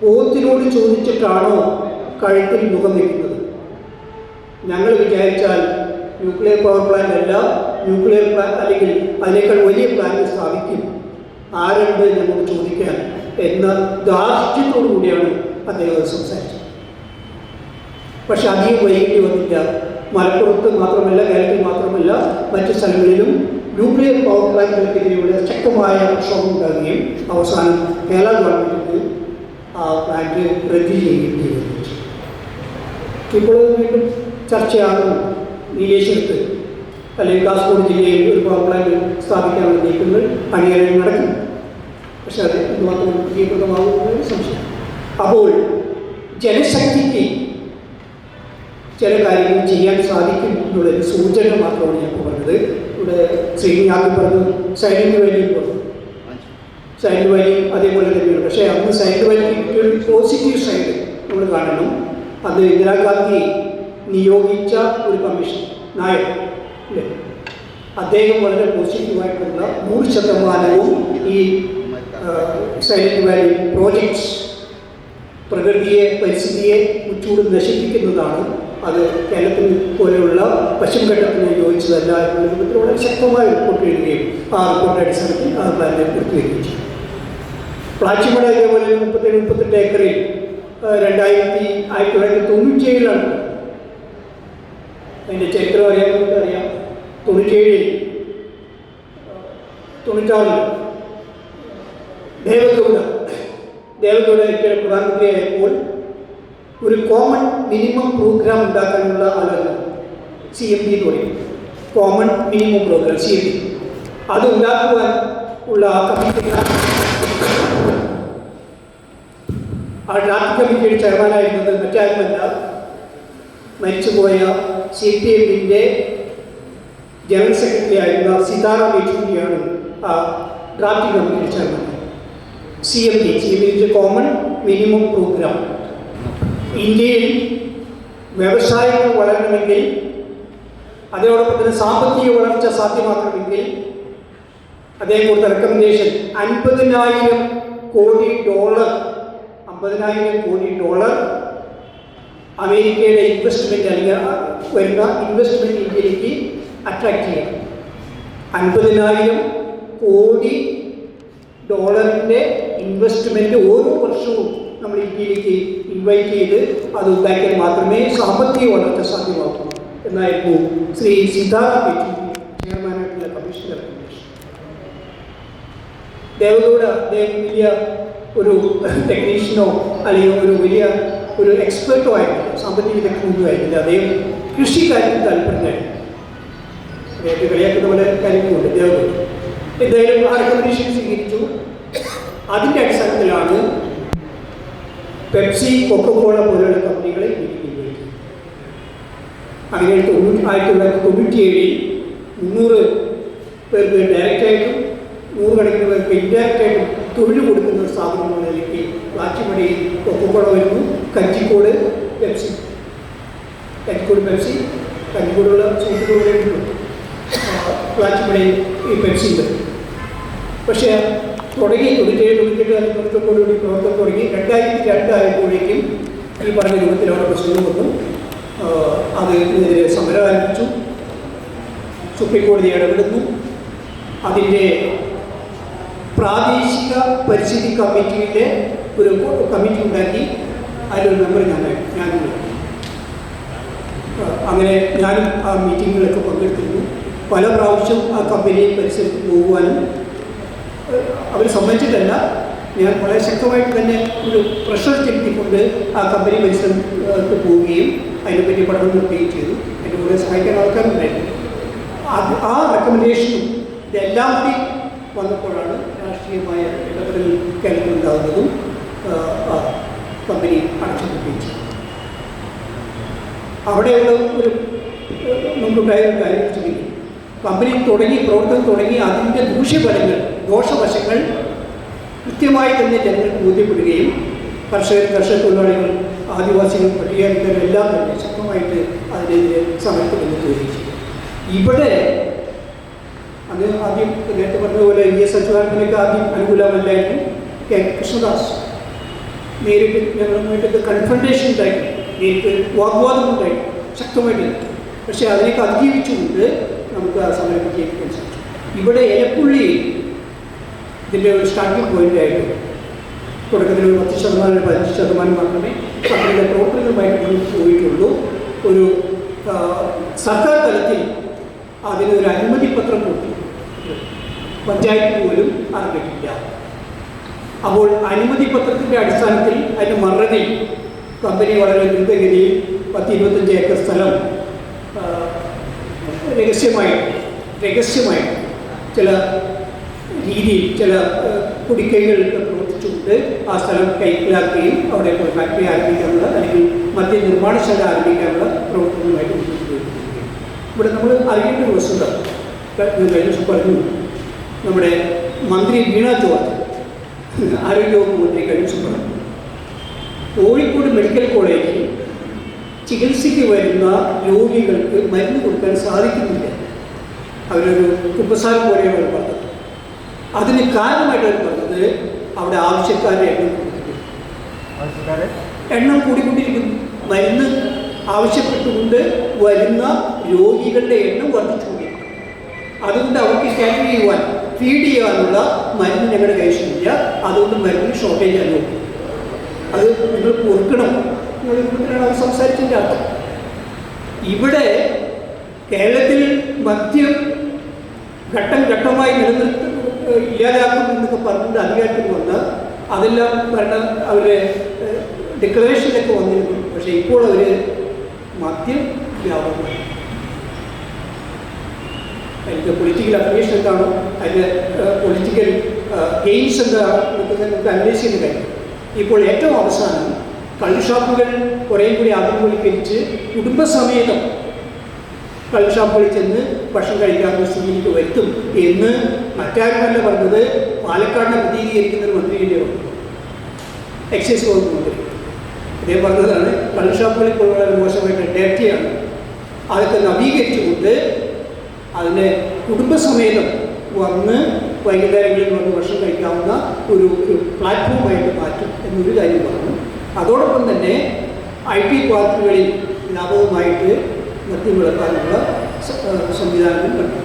പോത്തിനോട് ചോദിച്ചിട്ടാണോ കഴുത്തിൽ മുഖം വയ്ക്കുന്നത് ഞങ്ങൾ വിചാരിച്ചാൽ ന്യൂക്ലിയർ പവർ പ്ലാന്റ് അല്ല ന്യൂക്ലിയർ പ്ലാന്റ് അല്ലെങ്കിൽ അതിനേക്കാൾ വലിയ പ്ലാന്റ് സ്ഥാപിക്കും. ആരുണ്ട് നമുക്ക് ചോദിക്കാൻ? എന്ന ദാർഢ്യത്തോടു കൂടിയാണ് അദ്ദേഹം സംസാരിച്ചത്. പക്ഷെ അധികം വൈകിട്ട് വന്നില്ല മലപ്പുറത്ത് മാത്രമല്ല കേരളത്തിൽ മാത്രമല്ല മറ്റു സ്ഥലങ്ങളിലും ന്യൂക്ലിയർ പവർ പ്ലാന്റുകൾക്കെതിരെയുള്ള ശക്തമായ പ്രക്ഷോഭം ഉണ്ടാകുകയും അവസാനം കേരള ഗവൺമെന്റ് ആ പ്ലാന്റ് റദ്ദ് ചെയ്തു ഇപ്പോൾ വീണ്ടും ചർച്ചയാകും. നീലേശ്വരത്ത് അല്ലെങ്കിൽ കാസർഗോഡ് ജില്ലയിൽ ഒരു പവർ പ്ലാന്റ് സ്ഥാപിക്കാനുള്ള നീക്കങ്ങൾ അണിയറയിൽ നടക്കും. പക്ഷെ അത് എന്തുമാത്രം വിജയപ്രദമാകുമെന്ന് സംശയം. അപ്പോൾ ജനശക്തിക്ക് ചില കാര്യങ്ങൾ ചെയ്യാൻ സാധിക്കും എന്നുള്ളൊരു സൂചന മാത്രമാണ് ഞാൻ പറഞ്ഞത്. ഇവിടെ ശ്രീനിയാക്കി പറഞ്ഞു സൈലന്റ് വേണ്ടി പറഞ്ഞു സൈലന്റ് വാലിയും അതേപോലെ തന്നെയാണ്. പക്ഷേ അന്ന് സൈഡ് വാലിക്ക് ഒരു പോസിറ്റീവ് സൈഡ് നമ്മൾ കാണണം അന്ന് ഇന്ദിരാഗാന്ധി നിയോഗിച്ച ഒരു കമ്മീഷൻ നായർ അല്ലേ? അദ്ദേഹം വളരെ പോസിറ്റീവായിട്ടുള്ള നൂറ് ശതമാനവും ഈ സൈലന്റ് വാലി പ്രോജക്ട്സ് പ്രകൃതിയെ പരിസ്ഥിതിയെ ഉച്ചൂട് നശിപ്പിക്കുന്നതാണ് അത് കേരളത്തിൽ പോലെയുള്ള പശ്ചിമഘട്ടത്തിന് യോജിച്ചതല്ല എന്നുള്ള വളരെ ശക്തമായ റിപ്പോർട്ട് എഴുതുകയും ആ റിപ്പോർട്ട് അടിസ്ഥാനത്തിൽ ആ പ്ലാനിനെ പൂർത്തിവയ്ക്കുകയും ചെയ്തു. പ്ലാച്ചിമട ഇതേപോലെ മുപ്പത്തേഴ് മുപ്പത്തെട്ട് ഏക്കറിൽ രണ്ടായിരത്തി ആയിരത്തി തൊള്ളായിരത്തി തൊണ്ണൂറ്റിയേഴിലാണ്. അതിന്റെ ചരിത്രം അറിയാവുന്നവർക്ക് അറിയാം തൊണ്ണൂറ്റിയേഴിൽ തൊണ്ണൂറ്റാറിൽ ദേവഗൗഡ ദേവഗൗഡ ഇന്ത്യയുടെ പ്രധാനമന്ത്രിയായപ്പോൾ ഒരു കോമൺ മിനിമം പ്രോഗ്രാം ഉണ്ടാക്കാനുള്ള ആലോചന സി എം പി എന്ന് പറയും. Common minimum programme C M P അത് ഉണ്ടാക്കുവാൻ ഉള്ള ആ കമ്മിറ്റി ആ ഡ്രാഫ്റ്റ് കമ്മിറ്റിയുടെ ചെയർമാനായിരുന്നത് മറ്റാരുമല്ല മരിച്ചുപോയ സി പി എമ്മിന്റെ ജനറൽ സെക്രട്ടറി ആയിരുന്ന സീതാറാം യെച്ചൂരിയാണ് ആ ഡ്രാഫ്റ്റ് കമ്മിറ്റിയുടെ chairman. C M P C M D common minimum programme. ഇന്ത്യയിൽ വ്യവസായങ്ങൾ വളരണമെങ്കിൽ അതിനോടൊപ്പം തന്നെ സാമ്പത്തിക വളർച്ച സാധ്യമാക്കണമെങ്കിൽ അദ്ദേഹം റെക്കമെൻഡേഷൻ അൻപതിനായിരം കോടി ഡോളർ അമ്പതിനായിരം കോടി ഡോളർ അമേരിക്കയുടെ ഇൻവെസ്റ്റ്മെന്റ് അല്ലെങ്കിൽ വരുന്ന ഇൻവെസ്റ്റ്മെന്റ് ഇന്ത്യയിലേക്ക് അട്രാക്ട് ചെയ്യണം. അൻപതിനായിരം കോടി ഡോളറിന്റെ ഇൻവെസ്റ്റ്മെന്റ് ഓരോ വർഷവും നമ്മൾ ഇന്ത്യയിലേക്ക് ഇൻവൈറ്റ് ചെയ്ത് അത് ഉണ്ടാക്കിയാൽ മാത്രമേ സാമ്പത്തിക വളർച്ച സാധ്യമാക്കൂ എന്നായിരുന്നു ശ്രീ സിദ്ധാർത്ഥ യെച്ചൂരി ചെയർമാനായിട്ടുള്ള കമ്മീഷൻ റെക്കമെൻഡേഷൻ ദേവഗൗഡ അദ്ദേഹം വലിയ ഒരു ടെക്നീഷ്യനോ അല്ലെങ്കിൽ ഒരു വലിയ ഒരു എക്സ്പെർട്ടോ ആയിരുന്നില്ല. സാമ്പത്തിക വിദഗ്ധനൊന്നും ആയിരുന്നില്ല. അദ്ദേഹം കൃഷിക്കാര്യത്തിൽ താല്പര്യമായിരുന്നു കളിയാക്കുന്ന പോലെ കാര്യങ്ങളുണ്ട്. ദേവഗൗഡ എന്തായാലും ആ റെക്കമെൻഡേഷൻ സ്വീകരിച്ചു. അതിന്റെ അടിസ്ഥാനത്തിലാണ് പെപ്സി കൊക്കോള പോലെയുള്ള കമ്പനികളെ അങ്ങനെ ആയിരത്തി തൊള്ളായിരത്തി തൊണ്ണൂറ്റി ഏഴിൽ മുന്നൂറ് പേർക്ക് ഡയറക്റ്റായിട്ടും നൂറുകണക്കിന് പേർക്ക് ഇൻഡയറക്റ്റായിട്ട് തൊഴിൽ കൊടുക്കുന്ന ഒരു സ്ഥാപനം എന്ന നിലയ്ക്ക് പ്ലാച്ചിമടയിൽ കൊക്കക്കോള വരുന്നു കഞ്ചിക്കോട് പെപ്സി. കഞ്ചിക്കോട് പെപ്സി കഞ്ചിക്കോടുള്ള സുഹൃത്തുക്കളുടെ വാച്ചിമടിയിൽ ഈ പെപ്സി ഉണ്ട്. പക്ഷേ തുടങ്ങി തൊണ്ണൂറ്റേഴ് തൊണ്ണൂറ്റെട്ട് തൊണ്ണൂറ്റൊമ്പതോടുകൂടി പ്രവർത്തനം തുടങ്ങി. രണ്ടായിരത്തി രണ്ടായപ്പോഴേക്കും ഈ പറഞ്ഞ രൂപത്തിലാണ് പ്രശ്നങ്ങൾ വന്നു. അത് ഇതിനെതിരെ സമരം ആരംഭിച്ചു സുപ്രീം കോടതി ഇടപെടുന്നു. അതിന്റെ പ്രാദേശിക പരിസ്ഥിതി കമ്മിറ്റിയുടെ ഒരു കമ്മിറ്റി ഉണ്ടാക്കി. അതിലൊരു മെമ്പർ ഞാൻ ഞാൻ അങ്ങനെ ഞാനും ആ മീറ്റിങ്ങുകളൊക്കെ പങ്കെടുത്തിരുന്നു. പല പ്രാവശ്യം ആ കമ്പനി പരിസരത്ത് പോകുവാനും അവർ സമ്മതിച്ചിട്ടല്ല. ഞാൻ വളരെ ശക്തമായിട്ട് തന്നെ ഒരു പ്രഷർ ചെലുത്തിക്കൊണ്ട് ആ കമ്പനി പരിസരത്ത് പോവുകയും അതിനെപ്പറ്റി പഠനം നടത്തുകയും ചെയ്തു. എന്റെ കൂടെ സഹായിക്കാൻ ആൾക്കാരുണ്ടായിരുന്നു. ആ റെക്കമെൻഡേഷനും ഇതെല്ലാം കൂടി വന്നപ്പോഴാണ് രാഷ്ട്രീയമായ ഇടപെടൽ ആ കമ്പനി അടച്ചുപിടിപ്പിച്ചു അവിടെയുള്ള ഒരു നമുക്കുണ്ടായ ഒരു കാര്യം ചിന്തിക്കും കമ്പനി തുടങ്ങി പ്രവർത്തനം തുടങ്ങി അതിന്റെ ദൂഷ്യഫലങ്ങൾ ദോഷവശങ്ങൾ കൃത്യമായി തന്നെ ജനങ്ങൾക്ക് ബോധ്യപ്പെടുകയും കർഷകർ കർഷക തൊഴിലാളികൾ ആദിവാസികൾ പട്ടികജാതിക്കാർ എല്ലാം തന്നെ ശക്തമായിട്ട് അതിനെതിരെ സമരത്തിൽ നിന്ന് ചോദിച്ചു ഇവിടെ ആദ്യം നേരത്തെ പറഞ്ഞതുപോലെ വി എസ് അച്യുതാനന്ദനൊക്കെ ആദ്യം അനുകൂലമല്ലായിരുന്നു. കെ കൃഷ്ണദാസ് നേരിട്ട് ഞങ്ങളുമായിട്ടൊക്കെ കൺഫ്രണ്ടേഷൻ ഉണ്ടായി നേരിട്ട് വാഗ്വാദം ഉണ്ടായി ശക്തമായിട്ട്. പക്ഷേ അതിനൊക്കെ അതിജീവിച്ചുകൊണ്ട് നമുക്ക് ആ സമയത്ത് വിജയിക്കാൻ സാധിച്ചു. ഇവിടെ ഏലപ്പുള്ളി ഇതിന്റെ ഒരു സ്റ്റാർട്ടിംഗ് പോയിന്റ് ആയിരുന്നു. തുടക്കത്തിൽ ഒരു പത്ത് ശതമാനം പതിനഞ്ച് ശതമാനം മാത്രമേ അതിന്റെ പ്രവർത്തനങ്ങളുമായിട്ട് മുന്നോട്ട് പോയിട്ടുള്ളൂ. ഒരു സർക്കാർ തലത്തിൽ അതിനൊരു അനുമതി പത്രം കൊടുത്തു. പഞ്ചായത്ത് പോലും അറിഞ്ഞിട്ടില്ല. അപ്പോൾ അനുമതി പത്രത്തിന്റെ അടിസ്ഥാനത്തിൽ അതിന് മറുപടി കമ്പനി വളരെ ദ്രുതഗതിയിൽ പത്ത് ഇരുപത്തഞ്ച് ഏക്കർ സ്ഥലം രഹസ്യമായി രഹസ്യമായി ചില രീതിയിൽ ചില കുടിക്കൈകളിലൊക്കെ പ്രവർത്തിച്ചുകൊണ്ട് ആ സ്ഥലം കൈക്കലാക്കുകയും അവിടെ ഒരു ഫാക്ടറി ആരംഭിക്കാനുള്ള അല്ലെങ്കിൽ മദ്യ നിർമ്മാണശാല ആരംഭിക്കാനുള്ള പ്രവർത്തനവുമായിട്ട് ഇവിടെ നമ്മൾ അറിയേണ്ട ഒരു വസ്തുത ഞാൻ പറഞ്ഞു നമ്മുടെ മന്ത്രി വീണ ജോർജ് ആരോഗ്യവകുപ്പ് മന്ത്രി കഴിഞ്ഞ പറഞ്ഞു കോഴിക്കോട് മെഡിക്കൽ കോളേജിൽ ചികിത്സയ്ക്ക് വരുന്ന രോഗികൾക്ക് മരുന്ന് കൊടുക്കാൻ സാധിക്കുന്നില്ല. അവരൊരു കുമ്പസാരം പോലെയാണ് അവർ പറഞ്ഞത്. അതിന് കാരണമായിട്ട് അവർ പറഞ്ഞത് അവിടെ ആവശ്യക്കാരുടെ എണ്ണം കൂടിക്കൊണ്ടിരിക്കുന്നു. എണ്ണം കൂടിക്കൊണ്ടിരിക്കുന്നു. മരുന്ന് ആവശ്യപ്പെട്ടുകൊണ്ട് വരുന്ന രോഗികളുടെ എണ്ണം വർദ്ധിച്ചുകൊണ്ടിരിക്കുന്നു അതുകൊണ്ട് അവർക്ക് കാറ്റർ ചെയ്യുവാൻ ഫീഡ് ചെയ്യാനുള്ള മരുന്ന് ഞങ്ങളുടെ കൈവശമില്ല അതുകൊണ്ട് മരുന്നിന് ഷോർട്ടേജ് അനുഭവം അത് നിങ്ങൾ പൊറുക്കണം. നിങ്ങൾ അവർ സംസാരിച്ചതിന്റെ അർത്ഥം. ഇവിടെ കേരളത്തിൽ മദ്യം ഘട്ടം ഘട്ടമായി നിലനിർത്ത ഇല്ലാതാക്കും എന്നൊക്കെ പറഞ്ഞിട്ട് അധികാരത്തിൽ വന്ന് അതെല്ലാം ഭരണ അവരുടെ ഡിക്ലറേഷനൊക്കെ വന്നിരുന്നു. പക്ഷേ ഇപ്പോൾ അവർ മദ്യം വ്യാപകമായി അതിന്റെ പൊളിറ്റിക്കൽ അഫിലിയേഷൻ എന്താണോ അതിന്റെ പൊളിറ്റിക്കൽ ഗെയിംസ് എന്താണോ നമുക്ക് അന്വേഷിക്കുന്ന കാര്യം ഇപ്പോൾ ഏറ്റവും അവസാനം കള്ളുഷാപ്പുകൾ കുറേ കൂടി ആധുനികവൽക്കരിച്ച് കുടുംബസമേതം കള്ളുഷാപ്പുകളിൽ ചെന്ന് ഭക്ഷണം കഴിക്കാവുന്ന സ്ഥിതിയിലേക്ക് വരുത്തും എന്ന് മറ്റാരുമല്ല പറഞ്ഞത് പാലക്കാടിനെ പ്രതിനിധീകരിക്കുന്ന ഒരു മന്ത്രിയുടെ എക്സൈസ് വകുപ്പ് മന്ത്രി. അദ്ദേഹം പറഞ്ഞതാണ് കള്ളുഷാപ്പുകളിൽ മോശമായിട്ടുള്ള മോശമായിട്ട് ഡേറ്റയാണ് അതൊക്കെ നവീകരിച്ചുകൊണ്ട് അതിനെ കുടുംബസമേതം വന്ന് വൈകുന്നേരങ്ങളിൽ വന്ന് ഭക്ഷണം കഴിക്കാവുന്ന ഒരു പ്ലാറ്റ്ഫോമായിട്ട് മാറ്റും എന്നൊരു കാര്യം പറഞ്ഞു അതോടൊപ്പം തന്നെ ഐ ടി പാർക്കുകളിൽ വ്യാപകമായിട്ട് മദ്യം വിളക്കാനുള്ള സംവിധാനവും കണ്ടു.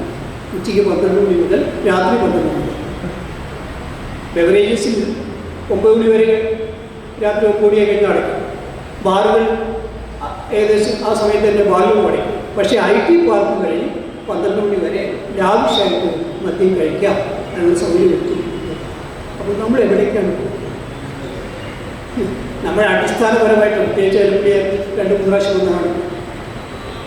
ഉച്ചയ്ക്ക് പന്ത്രണ്ട് മണി മുതൽ രാത്രി പന്ത്രണ്ട് മണി ബെവറേജസിൽ ഒമ്പത് മണി വരെ രാത്രി ഒമ്പത് മണിയെ കഴിഞ്ഞ് അടയ്ക്കും. ബാറുകൾ ഏകദേശം ആ സമയത്ത് തന്നെ ബാറുകൾ അടയ്ക്കും. പക്ഷേ ഐ ടി പാർക്കുകളിൽ പന്ത്രണ്ട് മണി വരെ ലാവിഷായിട്ട് മദ്യം കഴിക്കാം എന്നുള്ള സൗകര്യം എത്തും അപ്പോൾ നമ്മൾ എവിടേക്കാണ്? നമ്മൾ അടിസ്ഥാനപരമായിട്ട് പ്രത്യേകിച്ച് അല്ലെങ്കിൽ രണ്ട് മൂന്ന് പ്രാവശ്യം ഒന്നാണ്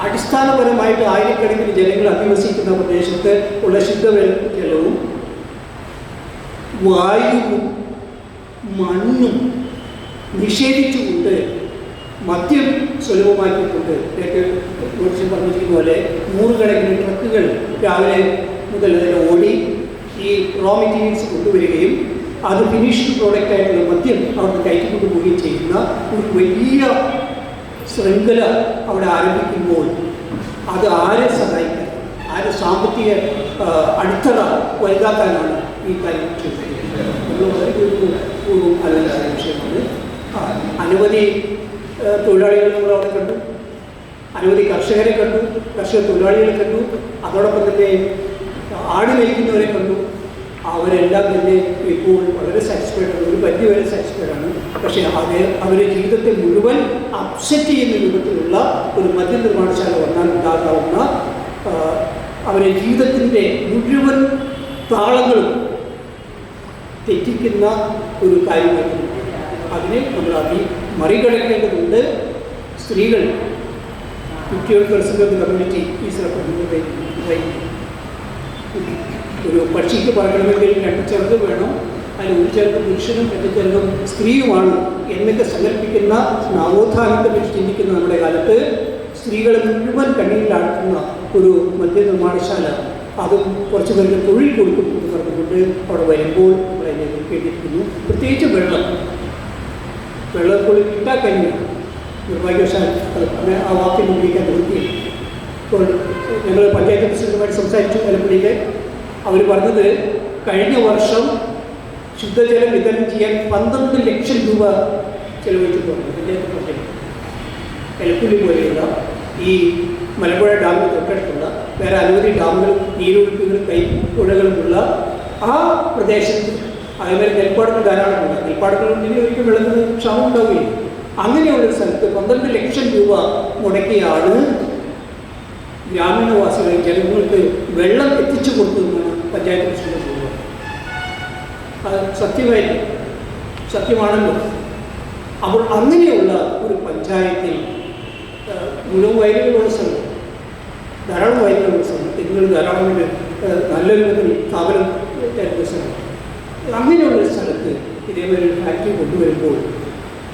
അടിസ്ഥാനപരമായിട്ട് ആയിരക്കണക്കിന് ജനങ്ങൾ അധിവസിക്കുന്ന പ്രദേശത്ത് ഉള്ള ശുദ്ധജലവും വായുവും മണ്ണും നിഷേധിച്ചുകൊണ്ട് മദ്യം നേരത്തെ കുറിച്ച് പറഞ്ഞിരിക്കുന്ന പോലെ നൂറുകണക്കിന് ട്രക്കുകൾ രാവിലെ മുതൽ തന്നെ ഓടി ഈ റോ മെറ്റീരിയൽസ് കൊണ്ടുവരികയും അത് ഫിനിഷ്ഡ് പ്രോഡക്റ്റ് ആയിട്ടുള്ള മദ്യം അവിടെ കയറ്റി പോവുകയും ചെയ്യുന്ന ഒരു വലിയ ശൃംഖല അവിടെ ആരംഭിക്കുമ്പോൾ അത് ആരെ സഹായിക്കാൻ ആരെ സാമ്പത്തിക അടിത്തറ വലുതാക്കാനാണ് ഈ കാര്യം ചെയ്യുന്നത് വളരെ വിഷയമാണ് അനവധി തൊഴിലാളികൾ നമ്മൾ അവിടെ കണ്ടു. അനവധി കർഷകരെ കണ്ടു കർഷക തൊഴിലാളികളെ കണ്ടു. അതോടൊപ്പം തന്നെ ആട് മേയ്ക്കുന്നവരെ കണ്ടു. അവരെല്ലാം തന്നെ ഇപ്പോൾ വളരെ സാറ്റിസ്ഫൈഡ് ആണ്. ഒരു പരിധി വരെ സാറ്റിസ്ഫൈഡ് ആണ്. പക്ഷേ അത് അവരുടെ ജീവിതത്തെ മുഴുവൻ അപ്സെറ്റ് ചെയ്യുന്ന രൂപത്തിലുള്ള ഒരു മദ്യ നിർമ്മാണശാല വന്നാൽ ഉണ്ടാകാവുന്ന അവരെ ജീവിതത്തിന്റെ മുഴുവൻ താളങ്ങളും തെറ്റിക്കുന്ന ഒരു കാര്യമായിരുന്നു. അതിനെ നമ്മൾ അതി മറികടക്കേണ്ടതുണ്ട് സ്ത്രീകൾ. Fifty eight percent of community is ഒരു പക്ഷിക്ക് പറയണമെങ്കിൽ രണ്ട് ചെറുത് വേണം. അതിൽ ഒരു ചെറുത് പുരുഷനും രണ്ട് ചെറുതും സ്ത്രീയുമാണ് എന്നൊക്കെ സങ്കല്പിക്കുന്ന നവോത്ഥാനത്തെ പറ്റി ചിന്തിക്കുന്ന നമ്മുടെ കാലത്ത് സ്ത്രീകളെ മുഴുവൻ കണ്ണീരിലാക്കുന്ന ഒരു മദ്യ നിർമ്മാണശാല അതും കുറച്ച് പേർക്ക് തൊഴിൽ കൊടുക്കും എന്ന് പറഞ്ഞുകൊണ്ട് അവിടെ വരുമ്പോൾ നമ്മളതിനെ കേട്ടിരിക്കുന്നു. പ്രത്യേകിച്ച് വെള്ളം. വെള്ളം കിട്ടാൻ കഴിഞ്ഞില്ല നിർഭാഗ്യവശാൽ അത് അങ്ങനെ ആ വാക്കിന് ഉപയോഗിക്കാൻ നിർത്തിയില്ല ഇപ്പോൾ ഞങ്ങൾ പഞ്ചായത്ത് പ്രസിഡന്റുമായിട്ട് സംസാരിച്ചു ആലപ്പുഴയിൽ അവർ പറഞ്ഞത് കഴിഞ്ഞ വർഷം ശുദ്ധജലം വിതരണം ചെയ്യാൻ പന്ത്രണ്ട് ലക്ഷം രൂപ ചെലവഴിച്ചു പഞ്ചായത്ത് എലപ്പുള്ളി പോലെയുള്ള ഈ മലമ്പുഴ ഡാമിന് തൊട്ടടുത്തുള്ള വേറെ അനവധി ഡാമുകളും നീരൊഴുക്കുകളും കൈപ്പുഴകളുമുള്ള ആ പ്രദേശത്ത് അതേപോലെ നെൽപ്പാടങ്ങൾ ധാരാളമുണ്ട് നിന്ന് ഒരിക്കലും വെള്ളത്തിന് ക്ഷാമം ഉണ്ടാവുകയില്ല അങ്ങനെയുള്ള ഒരു സ്ഥലത്ത് പന്ത്രണ്ട് ലക്ഷം രൂപ മുടക്കിയാണ് ഗ്രാമീണവാസികളെ ജനങ്ങൾക്ക് വെള്ളം എത്തിച്ചു കൊടുക്കുന്നതാണ് പഞ്ചായത്ത് പ്രസിഡന്റ് അത് സത്യമായിട്ട് സത്യമാണല്ലോ. അപ്പോൾ അങ്ങനെയുള്ള ഒരു പഞ്ചായത്തിൽ മുഴുവൻ വയലുകളുള്ള സ്ഥലം ധാരാളം വയലുകളുള്ള സ്ഥലം തെങ്ങുകൾ ധാരാളമായിട്ട് നല്ലൊരു സ്ഥാപനം തരുന്ന സ്ഥലം? അങ്ങനെയുള്ള സ്ഥലത്ത് ഇതേപോലെ ഒരു ഫാക്ടറി കൊണ്ടുവരുമ്പോൾ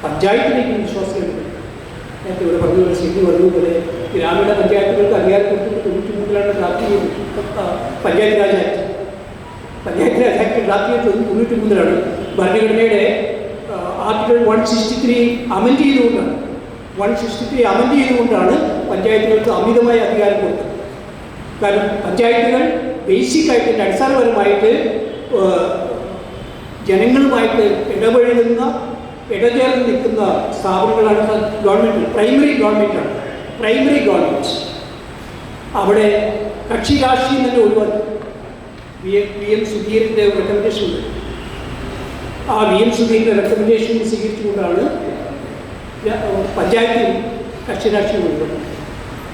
പഞ്ചായത്തിലേക്ക് വിശ്വാസികളുണ്ട്. നേരത്തെ ഇവിടെ പറഞ്ഞ ശരി പറഞ്ഞതുപോലെ ഗ്രാമീണ പഞ്ചായത്തുകൾക്ക് അധികാരം കൊടുത്തിട്ട് തൊണ്ണൂറ്റി മൂന്നിലാണ് draft Panchayat Raj act. Panchayat Raj act draft തൊണ്ണൂറ്റി മൂന്നിലാണ് ഭരണഘടനയുടെ article one sixty three amend ചെയ്തുകൊണ്ടാണ്. വൺ സിക്സ്റ്റി ത്രീ അമെൻഡ് ചെയ്തുകൊണ്ടാണ് പഞ്ചായത്തുകൾക്ക് അമിതമായ അധികാരം കൊടുത്തത്. കാരണം പഞ്ചായത്തുകൾ ഇതിന്റെ അടിസ്ഥാനപരമായിട്ട് ജനങ്ങളുമായിട്ട് ഇടപഴകുന്ന ഇടചേർന്ന് നിൽക്കുന്ന സ്ഥാപനങ്ങളാണ് ഗവൺമെന്റ് പ്രൈമറി ഗവൺമെന്റാണ് പ്രൈമറി ഗവൺമെന്റ് അവിടെ കക്ഷി രാഷ്ട്രീയം തന്നെ ഒഴിവാക്കി. വി എം വി എം സുധീരന്റെ റെക്കമെൻഡേഷൻ ആ വി എം സുധീരന്റെ റെക്കമെൻഡേഷൻ സ്വീകരിച്ചുകൊണ്ടാണ് പഞ്ചായത്തിൽ കക്ഷി രാഷ്ട്രീയം ഒഴിവാക്കി.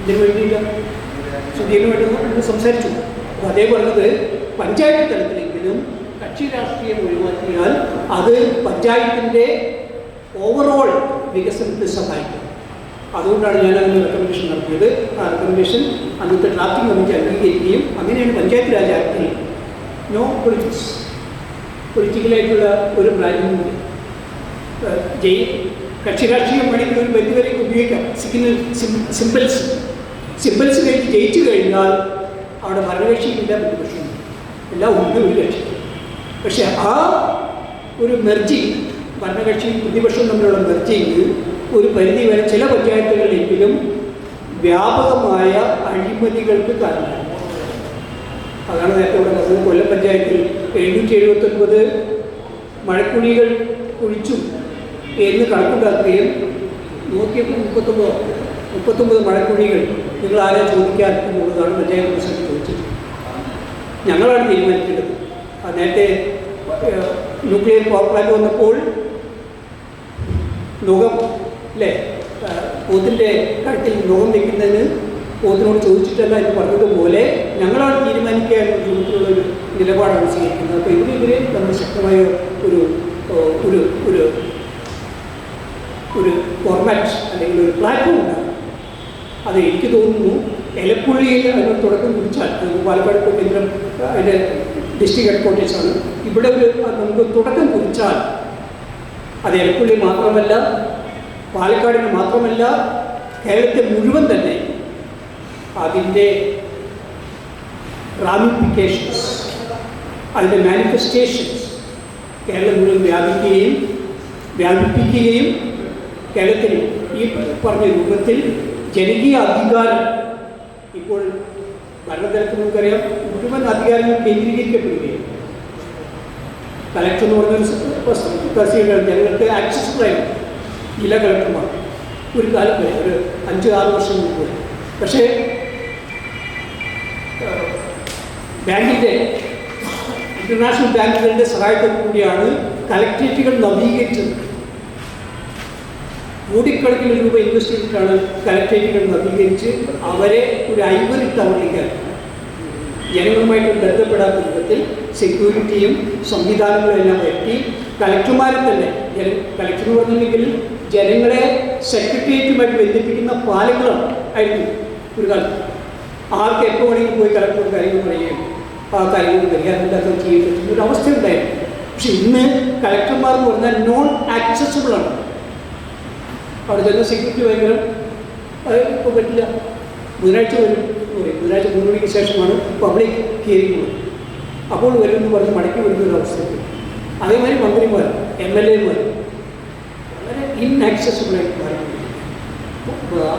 ഇതിനു വേണ്ടിയിട്ട് സുധീരനുമായിട്ട് സംസാരിച്ചു. അപ്പോൾ അതേ പറഞ്ഞത് പഞ്ചായത്ത് തലത്തിലെങ്കിലും കക്ഷി രാഷ്ട്രീയം ഒഴിവാക്കിയാൽ അത് പഞ്ചായത്തിന്റെ ഓവറോൾ വികസനത്തെ സഹായിക്കും. അതുകൊണ്ടാണ് ഞാൻ അതിന് റെക്കമെൻഡേഷൻ നടത്തിയത് ആ റെക്കമെൻഡേഷൻ അന്നത്തെ ഡ്രാഫ്റ്റിംഗ് കമ്മിറ്റി അംഗീകരിക്കുകയും അങ്ങനെയാണ് പഞ്ചായത്ത് രാജ് ആക്ടിൽ നോ പൊളിറ്റിക്സ് പൊളിറ്റിക്കലായിട്ടുള്ള ഒരു പ്ലാനിങ് ജയി കക്ഷി രാഷ്ട്രീയം വേണമെങ്കിൽ ഒരു പരിധിവരെ ഉപയോഗിക്കാം. സിഗ്നൽ സിമ്പിൾസ് സിമ്പിൾസ് കഴിഞ്ഞ് ജയിച്ചു കഴിഞ്ഞാൽ അവിടെ ഭരണകക്ഷിയില്ല പ്രതിപക്ഷമില്ല എല്ലാം ഉണ്ട് ഒരു കക്ഷി പക്ഷെ ആ ഒരു മെർജി ഭരണകക്ഷിയും പ്രതിപക്ഷവും തമ്മിലുള്ള മെർജിങ് ഒരു പരിധി വരെ ചില പഞ്ചായത്തുകളിലെങ്കിലും വ്യാപകമായ അഴിമതികൾക്ക് കാരണമായി. അതാണ് നേരത്തെ ഇവിടെ പറഞ്ഞത്. കൊല്ലം പഞ്ചായത്തിൽ എഴുന്നൂറ്റി എഴുപത്തൊൻപത് മഴക്കുഴികൾ കുഴിച്ചു എന്ന് കണക്കുണ്ടാക്കുകയും നൂറ്റി മുപ്പത്തൊമ്പത് മുപ്പത്തൊമ്പത് മഴക്കുഴികൾ നിങ്ങൾ ആരെ ചോദിക്കാൻ എന്നുള്ളതാണ് പഞ്ചായത്ത് പ്രസിഡന്റ് ചോദിച്ചത്. ഞങ്ങളാണ് തീരുമാനിക്കേണ്ടത്. നേരത്തെ ന്യൂക്ലിയർ പ്ലാന്റ് വന്നപ്പോൾ ലോകം അല്ലേ പോത്തിന്റെ കഴുത്തിൽ ലോകം വയ്ക്കുന്നതിന് പോത്തിനോട് ചോദിച്ചിട്ടല്ല എന്ന് പറഞ്ഞതുപോലെ ഞങ്ങളാണ് തീരുമാനിക്കാൻ എന്ന ഒരു നിലപാടാണ് സ്വീകരിക്കുന്നത്. അപ്പോൾ ഇതിനെതിരെ നമ്മൾ ശക്തമായ ഒരു ഒരു ഒരു ഒരു ഫോർമാറ്റ് അല്ലെങ്കിൽ ഒരു പ്ലാറ്റ്ഫോം ഉണ്ടാകും. അത് എനിക്ക് തോന്നുന്നു എലപ്പുള്ളിയിൽ അതിനൊരു തുടക്കം കുറിച്ചാൽ പാലക്കാട് കേന്ദ്രം അതിന്റെ ഡിസ്ട്രിക്ട് ഹെഡ്ക്വാർട്ടേഴ്സാണ് ഇവിടെ ഒരു നമുക്ക് തുടക്കം കുറിച്ചാൽ അത് എലപ്പുള്ളി മാത്രമല്ല പാലക്കാടിന് മാത്രമല്ല കേരളത്തെ മുഴുവൻ തന്നെ അതിന്റെ റാമിഫിക്കേഷൻസ് അതിന്റെ മാനിഫെസ്റ്റേഷൻസ് കേരളം മുഴുവൻ വ്യാപിക്കുകയും വ്യാപിപ്പിക്കുകയും കേരളത്തിൽ ഈ പറഞ്ഞ രൂപത്തിൽ ജനകീയ അധികാരം ഇപ്പോൾ ഭരണതലത്തിൽ നമുക്കറിയാം മുഴുവൻ അധികാരങ്ങൾ കേന്ദ്രീകരിക്കപ്പെടുകയാണ്. കലക്ടർ എന്ന് പറഞ്ഞൊരു തഹസീൽ ജനങ്ങൾക്ക് ആക്സസ് ആയിരുന്നു ഇല കളക്ടർമാർ ഒരു കാലം വരെ ഒരു അഞ്ച് ആറ് വർഷം മുമ്പ്. പക്ഷേ ബാങ്കിന്റെ ഇന്റർനാഷണൽ ബാങ്കുകളുടെ സഹായത്തോടു കൂടിയാണ് കലക്ട്രേറ്റുകൾ നവീകരിച്ചത്. കോടിക്കണക്കിന് രൂപ ഇൻവെസ്റ്റ് ചെയ്തിട്ടാണ് കലക്ട്രേറ്റുകൾ നവീകരിച്ച് അവരെ ഒരു ഐവറി ടൗണിലേക്ക് ജനങ്ങളുമായിട്ട് ബന്ധപ്പെടാത്ത വിധത്തിൽ സെക്യൂരിറ്റിയും സംവിധാനങ്ങളും എല്ലാം എത്തി കലക്ടർമാരെ തന്നെ ജന കലക്ടർ പറഞ്ഞില്ലെങ്കിൽ ജനങ്ങളെ സെക്രട്ടേറിയറ്റുമായിട്ട് ബന്ധിപ്പിക്കുന്ന പാലങ്ങളാണ് ആയിരുന്നു ഒരു കാലത്ത്. ആർക്ക് എപ്പോൾ വേണമെങ്കിലും പോയി കളക്ടർ കാര്യങ്ങൾ പറയുകയും ആ കാര്യങ്ങൾ പരിഹാരം ഉണ്ടാക്കുകയും ചെയ്യാൻ പറ്റുന്ന ഒരു അവസ്ഥ ഉണ്ടായിരുന്നു പക്ഷെ ഇന്ന് കലക്ടർമാർ എന്ന് പറഞ്ഞാൽ നോൺ ആക്സസിബിൾ ആണ്. അവിടെ ചെന്ന സെക്യൂരിറ്റി ഭയങ്കര അത് ഇപ്പോൾ പറ്റില്ല. ബുധനാഴ്ച വരും. ബുധനാഴ്ച മൂന്ന് മണിക്ക് ശേഷമാണ് പബ്ലിക് ഹിയറിംഗ് അപ്പോൾ വരുമെന്ന് പറഞ്ഞ് മടക്കി വരുന്ന ഒരു അവസ്ഥയുണ്ട്. അതേമാതിരി മന്ത്രിമാർ എം എൽ എമാർ വളരെ ഇൻആക്സസിബിൾ ആയിട്ട് അധികാരം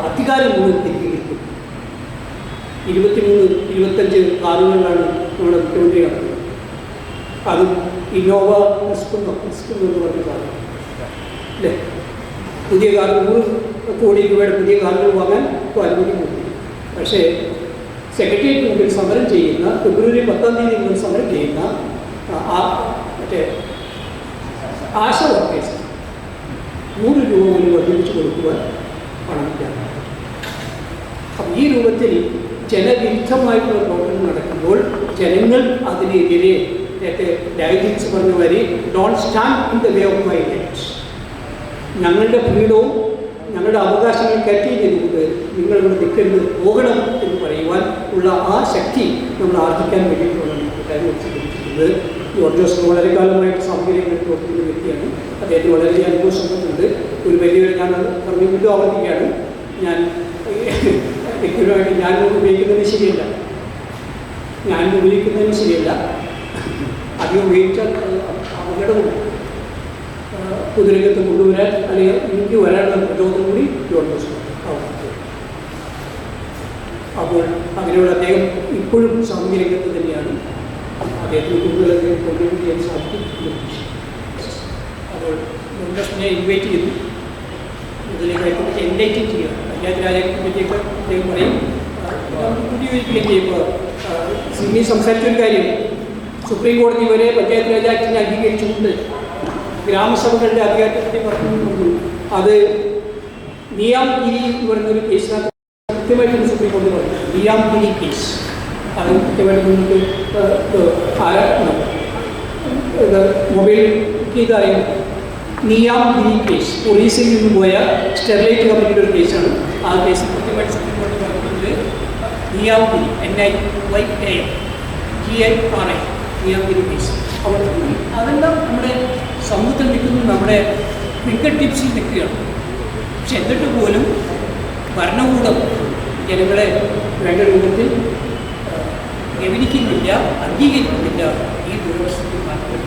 അധികാരം മുഴുവൻ തിരികെയിരിക്കും ഇരുപത്തിമൂന്ന് ഇരുപത്തഞ്ച് കാറുകളിലാണ് നമ്മുടെ മുഖ്യമന്ത്രി നടക്കുന്നത്. അതും ഇന്നോവ ക്രിസ്പെന്നോ എന്ന് പറഞ്ഞ കാറുകൾ അല്ലേ? പുതിയ കാർ നൂറ് കോടി രൂപയുടെ പുതിയ കാറുകൾ വാങ്ങാൻ ഇപ്പോൾ അനുമതി കൊടുത്തു പക്ഷേ സെക്രട്ടേറിയറ്റ് മുമ്പിൽ സമരം ചെയ്യുന്ന ഫെബ്രുവരി പത്താം തീയതി മുമ്പിൽ സമരം ചെയ്യുന്ന മറ്റേ ആശ വർക്കേഴ്സ് നൂറ് രൂപ മുതൽ വർദ്ധിപ്പിച്ചു കൊടുക്കുവാൻ പണമില്ല അപ്പം ഈ രൂപത്തിൽ ജനവിരുദ്ധമായിട്ടുള്ള പ്രവർത്തനം നടക്കുമ്പോൾ ജനങ്ങൾ അതിനെതിരെ ഡയജിൻസ് പറഞ്ഞ വരി don't stand in the way of my rights ഞങ്ങളുടെ ഫ്രീഡവും ഞങ്ങളുടെ അവകാശങ്ങൾ ചെയ്തുകൊണ്ട് നിങ്ങൾ ഇവിടെ നിൽക്കരുത് പോകണം എന്ന് പറയുവാൻ ഉള്ള ആ ശക്തി നമ്മൾ ആർജിക്കാൻ വേണ്ടിയിട്ടുള്ളതാണ് വെച്ചിരിക്കുന്നത് ജോർജ് ജോസഫ് വളരെ കാലമായിട്ട് സൗകര്യങ്ങൾ പ്രവർത്തിക്കുന്ന വ്യക്തിയാണ്. അദ്ദേഹത്തിന് വളരെ അനുഭവ സമ്പത്തുണ്ട് ഒരു വലിയൊരു ഞാൻ പറഞ്ഞു വീണ്ടും ആവർത്തിക്കുകയാണ് ഞാൻ വ്യക്തിപരമായിട്ട് ഞാൻ ഉപയോഗിക്കുന്നതിന് ശരിയല്ല. ഞാൻ ഉപയോഗിക്കുന്നതിന് ശരിയല്ല. അധികം ഉപയോഗിച്ചാൽ അപകടമുണ്ട്. പൊതുരംഗത്ത് കൊണ്ടുവരാൻ അല്ലെങ്കിൽ എനിക്ക് വരാനുള്ള പ്രചോദനം കൂടി ജോർജ് അപ്പോൾ അങ്ങനെയുള്ള അദ്ദേഹം ഇപ്പോഴും സാമൂഹ്യ രംഗത്ത് തന്നെയാണ് അദ്ദേഹത്തിന് കൂടുതൽ അദ്ദേഹം കോൺട്രിബ്യൂട്ട് ചെയ്യാൻ സാധിക്കും. അപ്പോൾ ജോർജസിനെ ഇൻവൈറ്റ് ചെയ്തു ഇതിലേക്കായിട്ട് എൻലൈറ്റിൻ ചെയ്യുക. പഞ്ചായത്ത് പറ്റിയൊക്കെ അദ്ദേഹം പറയും. ആ, ചെയ്യുമ്പോൾ സിമി സംസാരിച്ചൊരു കാര്യം സുപ്രീം കോടതി വരെ പഞ്ചായത്ത് രാജ് ആക്ടിനെ അംഗീകരിച്ചുകൊണ്ട് ഗ്രാമസഭകളുടെ അധികാരത്തെ പറ്റി പറഞ്ഞു അത് നിയാംഗിരി എന്ന് പറയുന്നൊരു കേസിനകത്ത് കൃത്യമായിട്ട് സുപ്രീം കോടതി പറഞ്ഞു നിയാംഗിരി കേസ് അത് കൃത്യമായിട്ട് നിങ്ങൾക്ക് ഇത് മൊബൈൽ ഇതറിയാം നിയാംഗിരി കേസ് പോലീസിൽ നിന്ന് പോയ സ്റ്റെർലൈറ്റ് കമ്പനിയുടെ ഒരു കേസാണ് ആ കേസ് കൃത്യമായിട്ട് സുപ്രീം കോടതി പറഞ്ഞിട്ടുണ്ട്. Niyamgiri N I Y A G I R I Niyamgiri case അവിടെ അതെല്ലാം നമ്മുടെ സമൂഹത്തിൽ നിൽക്കുന്നു നമ്മുടെ ഫിംഗർ ടിപ്സിൽ നിൽക്കുകയാണ്. പക്ഷെ എന്നിട്ട് പോലും ഭരണകൂടം ജനങ്ങളെ വേണ്ട രൂപത്തിൽ ഗവനിക്കുന്നില്ല അംഗീകരിക്കുന്നില്ല ഈ ദുരവസ്ഥയിൽ മാറ്റം